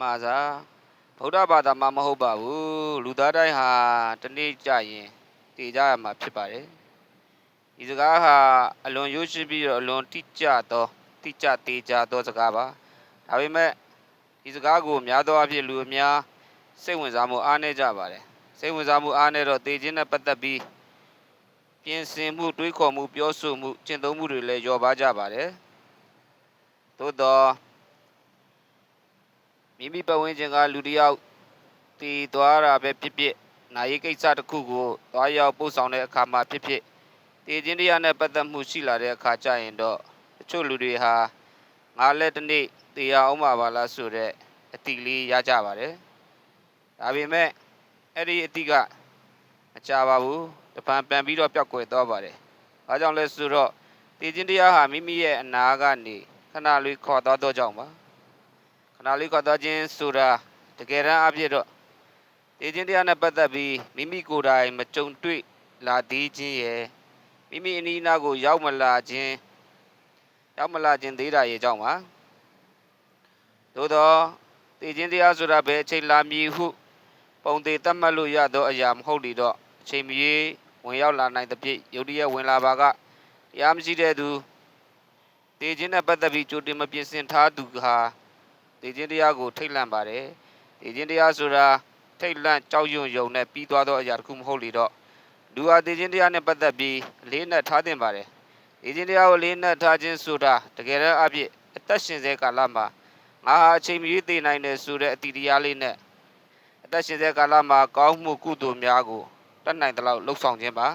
မှာသာဗုဒ္ဓဘာသာမှာမဟုတ်ပါဘူးလူသားတိုင်းဟာတနေ့ကြရင်တည်ကြရမှာဖြစ်ပါတယ်ဒီစကားဟာအလွန်ရိုးရှင်းပြီးတော့အလွန်တိကျသောတိကျသေးကြသောစကားပါဒါပေမဲ့ဒီစကားကိုများသောအားဖြင့်လူအများစိတ်ဝင်စားမှုအားနည်းကြပါတယ်စိတ်ဝင်စားမှုအားနည်းတော့တည်ခြင်းနဲ့ပတ်သက်ပြီးပြင်ဆင်မှုတွေးခေါ်မှုပြောဆိုမှုကျင့်သုံးမှုတွေလည်းလျော့ပါကြပါတယ်သို့တော့ မိမိပတ်ဝန်းကျင်ကလူတစ်ယောက်တည်သွားတာပဲဖြစ်ဖြစ်နာရီကိစ္စတစ်ခုကိုသွားရောက်ပို့ဆောင်တဲ့အခါမှာဖြစ်ဖြစ်တည်ခြင်းတရားနဲ့ပတ်သက်မှုရှိလာတဲ့အခါကျရင်တော့တချို့လူတွေဟာငါလည်းတစ်နေ့တည်ရအောင်ပါပါလားဆိုတော့အတိလေးရကြပါတယ်ဒါပေမဲ့အဲ့ဒီအတိကမကြပါဘူးတပံပန်ပြီးတော့ပျောက်ကွယ်သွားပါတယ်ဘာကြောင့်လဲဆိုတော့တည်ခြင်းတရားဟာမိမိရဲ့အနာကနေခဏလေးခေါ်သွားတော့ကြောင့်ပါခ ဏလေးခေါ်သွားခြင်းဆိုတာတကယ်တမ်းအဖြစ်တော့တေခြင်းတရားနဲ့ပတ်သက်ပြီးမိမိကိုယ်တိုင်မကြုံတွေ့လာသေးခြင်းရဲ့မိမိအနီးအနားကိုရောက်မလာခြင်းရောက်မလာခြင်းသေးတာရဲ့အကြောင်းပါသို့တော့တေခြင်းတရားဆိုတာပဲအချိန်လာမည်ဟုပုံသေးတတ်မှတ်လို့ရသောအရာမဟုတ်လေတော့အချိန်မီဝင်ရောက်လာနိုင်သဖြင့်ယုတ်တရက်ဝင်လာပါကတရားမရှိတဲ့သူတေခြင်းနဲ့ပတ်သက်ပြီးကြိုတင်မပြင်ဆင်ထားသူဟာ တည်ခြင်းတရားကိုထိတ်လန့်ပါတယ်တည်ခြင်းတရားဆိုတာထိတ်လန့်ကြောက်ရွံ့ယုံနဲ့ပြီးသွားသောအရာတစ်ခုမဟုတ်လေတော့လူဟာတည်ခြင်းတရားနဲ့ပတ်သက်ပြီးအလေးနက်ထားသင့်ပါတယ်တည်ခြင်းတရားကိုအလေးနက်ထားခြင်းဆိုတာတကယ်တော့အဖြစ်အသက်ရှင်စေကာလမှာငါဟာအချိန်မီသိနိုင်တယ်ဆိုတဲ့အတ္တိတရားလေးနဲ့အသက်ရှင်စေကာလမှာကောင်းမှုကုသိုလ်များကိုတတ်နိုင်သလောက်လှုပ်ဆောင်ခြင်းပါ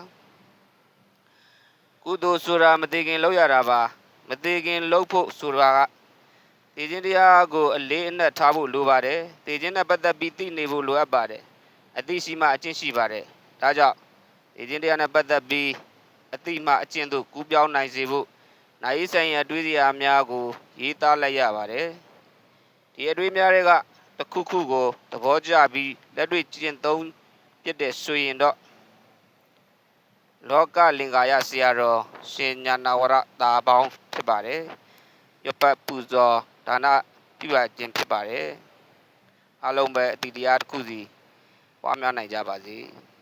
ကုသိုလ်ဆိုတာမသိခင်လုပ်ရတာပါမသိခင်လုပ်ဖို့ဆိုတာက တည်ခြင်းတရားကိုအလေးအနက်ထားဖို့လိုပါတယ်။တည်ခြင်းနဲ့ပတ်သက်ပြီးသိနေဖို့လိုအပ်ပါတယ်။အသိရှိမှအကျင့်ရှိပါတယ်။ဒါကြောင့်တည်ခြင်းတရားနဲ့ပတ်သက်ပြီးအသိမှအကျင့်တို့ကူးပြောင်းနိုင်စေဖို့နိုင်ရေးဆိုင်ရာအတွေးစရာများကိုရေးသားလိုက်ရပါတယ်။ဒီအတွေးများတွေကတစ်ခုခုကိုသဘောကျပြီးလက်တွေ့ကျင့်သုံးပြတဲ့ဆိုရင်တော့လောကလင်္ကာယဆရာတော်ရှင်ညာနာဝရတာပေါင်းဖြစ်ပါတယ်။ရပတ်ပူဇော် ဒါနပြုရခြင်းဖြစ်ပါတယ်အားလုံးပဲအတီတရားတစ်ခုစီပွားများနိုင်ကြပါစေ။